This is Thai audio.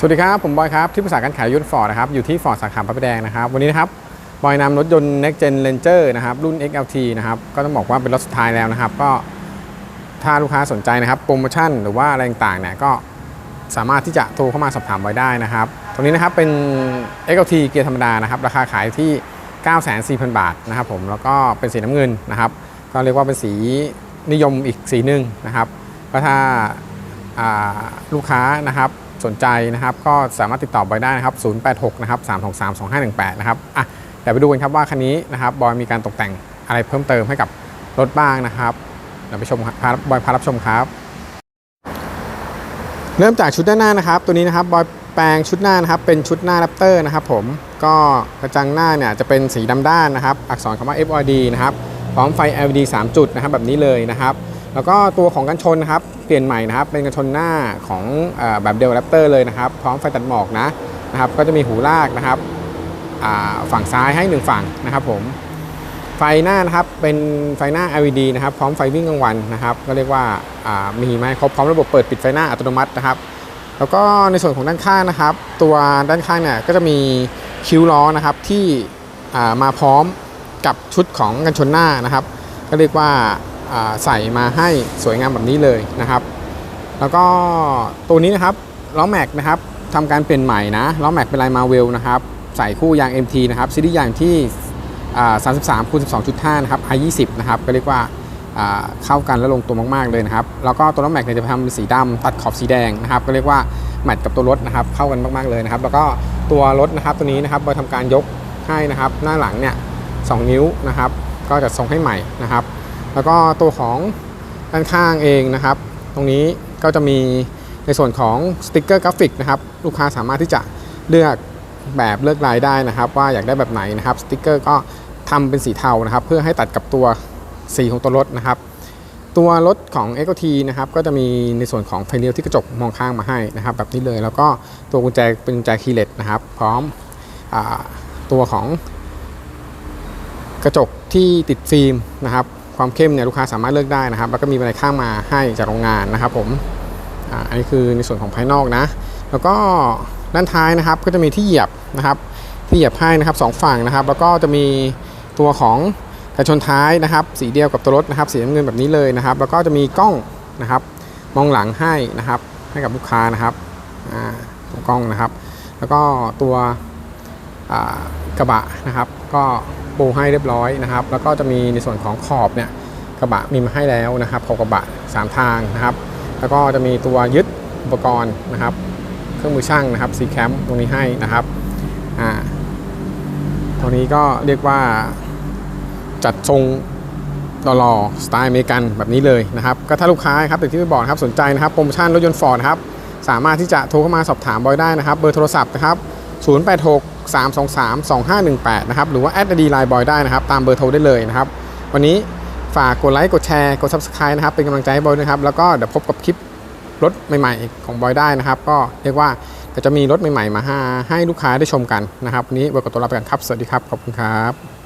สวัสดีครับ ผมบอยครับ ที่ปรึกษาการขายยนต์ฟอร์ดนะครับอยู่ที่ฟอร์ดสาขาพระประแดงนะครับ วันนี้นะครับบอยนำรถยนต์ Next Gen Ranger นะครับ รุ่น XLT นะครับ ก็ต้องบอกว่าเป็นรถสุดท้ายแล้วนะครับ ก็ถ้าลูกค้าสนใจนะครับโปรโมชั่นหรือว่าอะไรต่างๆเนี่ยก็สามารถที่จะโทรเข้ามาสอบถามไว้ได้นะครับตรงนี้นะครับเป็น XLT เกียร์ธรรมดานะครับราคาขายที่ 94,000 บาทนะครับผมแล้วก็เป็นสีน้ำเงินนะครับ ก็เรียกว่าเป็นสีนิยมอีกสีหนึ่งนะครับก็ถ้าาลูกค้านะครับ สนใจนะครับก็สามารถติดต่อบอยได้นะครับ 086 นะครับ323 2518 นะครับอะเดี๋ยวไปดูกันครับว่าคันนี้นะครับบอยมีการตกแต่งอะไรเพิ่มเติมให้กับรถบ้างนะครับเดี๋ยวไปชมครับพาบอยพารับชมครับ เริ่มจากชุดด้านหน้านะครับ ตัวนี้นะครับบอยแปลงชุดหน้านะครับ เป็นชุดหน้าแรปเตอร์นะครับ ผมก็กระจังหน้าเนี่ยจะเป็นสีดำด้านนะครับ อักษรคำว่า FOD นะครับพร้อมไฟ LED 3 จุดนะครับแบบนี้เลยนะครับ แล้วก็ตัวของกันชนนะครับเปลี่ยนใหม่นะครับเป็นกันชนหน้าของอแบบเดลแรปเตอร์เลยนะครับ พร้อมไฟตัดหมอกนะนะครับ ก็จะมีหูลากนะครับฝั่งซ้ายให้หนึ่งฝั่งนะครับผมไฟหน้านะครับเป็นไฟหน้า LED นะครับ พร้อมไฟวิ่งกลางวันนะครับ ก็เรียกว่ามีมาให้ครบพร้อมระบบเปิดปิดไฟหน้าอัตโนมัตินะครับ แล้วก็ในส่วนของด้านข้างนะครับ ตัวด้านข้างเนี่ยก็จะมีคิ้วล้อนะครับที่มาพร้อมกับชุดของกันชนหน้านะครับ ก็เรียกว่า ใส่มาให้สวยงามแบบนี้เลยนะครับ แล้วก็ตัวนี้นะครับล้อแม็กนะครับทำการเปลี่ยนใหม่นะล้อแม็กเป็นลายมาเวลนะครับใส่คู่ยาง MT นะครับซีรีส์ยางที่อ่า33คูณ12.5 นะครับ I20 นะครับก็เรียกว่าเข้ากันและลงตัวมาก ๆ เลยนะครับ แล้วก็ตัวล้อแม็กเนี่ยจะทำเป็นสีดำตัดขอบสีแดงนะครับ ก็เรียกว่าแมทกับตัวรถนะครับเข้ากันมาก ๆ เลยนะครับ แล้วก็ตัวรถนะครับตัวนี้นะครับเราทำการยกให้นะครับ หน้าหลังเนี่ย2นิ้วนะครับ ก็จะทรงให้ใหม่นะครับ แล้วก็ตัวของด้านข้างเองนะครับ ตรงนี้ก็จะมีในส่วนของสติกเกอร์กราฟิกนะครับลูกค้าสามารถที่จะเลือกแบบเลือกลายได้นะครับ ว่าอยากได้แบบไหนนะครับสติกเกอร์ก็ทำเป็นสีเทานะครับ เพื่อให้ตัดกับตัวสีของตัวรถนะครับ ตัวรถของ x o t นะครับก็จะมีในส่วนของไฟเลี้ยวที่กระจกมองข้างมาให้นะครับ แบบนี้เลยแล้วก็ตัวกุญแจเป็นกุญแจคีย์เลสนะครับ พร้อมอตัวของกระจกที่ติดฟิล์มนะครับ ความเข้มเนี่ยลูกค้าสามารถเลือกได้นะครับ แล้วก็มีบันไดข้างมาให้จากโรงงานนะครับผมอ่าอันนี้คือในส่วนของภายนอกนะ แล้วก็ด้านท้ายนะครับก็จะมีที่เหยียบนะครับ ที่เหยียบให้นะครับสองฝั่งนะครับ แล้วก็จะมีตัวของกระชนท้ายนะครับ สีเดียวกับตัวรถนะครับ สีน้ำเงินแบบนี้เลยนะครับ แล้วก็จะมีกล้องนะครับ มองหลังให้นะครับ ให้กับลูกค้านะครับอ่าตัวกล้องนะครับ แล้วก็ตัวกระบะนะครับ ก็ ปูให้เรียบร้อยนะครับ แล้วก็จะมีในส่วนของขอบเนี่ยกระบะมีมาให้แล้วนะครับขอบกระบะ 3 ทางนะครับ แล้วก็จะมีตัวยึดอุปกรณ์นะครับ เครื่องมือช่างนะครับซีแคมตรงนี้ให้นะครับอ่าตรงนี้ก็เรียกว่าจัดทรงหล่อๆสไตล์อเมริกันแบบนี้เลยนะครับ ก็ถ้าลูกค้าครับอย่างที่พี่บอกครับสนใจนะครับโปรโมชั่นรถยนต์ฟอร์ดครับสามารถที่จะโทรเข้ามาสอบถามบอยได้นะครับ เบอร์โทรศัพท์นะครับ 086 323 2518 นะครับ หรือว่าแอดดีไลน์บอยได้นะครับ ตามเบอร์โทรได้เลยนะครับ วันนี้ฝากกดไลค์กดแชร์กด Subscribe นะครับ เป็นกำลังใจให้บอยด้วยนะครับ แล้วก็เดี๋ยวพบกับคลิปรถใหม่ ๆ ของบอยได้นะครับ ก็เรียกว่าก็จะมีรถใหม่ ๆ มาให้ลูกค้าได้ชมกันนะครับ วันนี้บอยขอตัวลาไปกันครับ สวัสดีครับ ขอบคุณครับ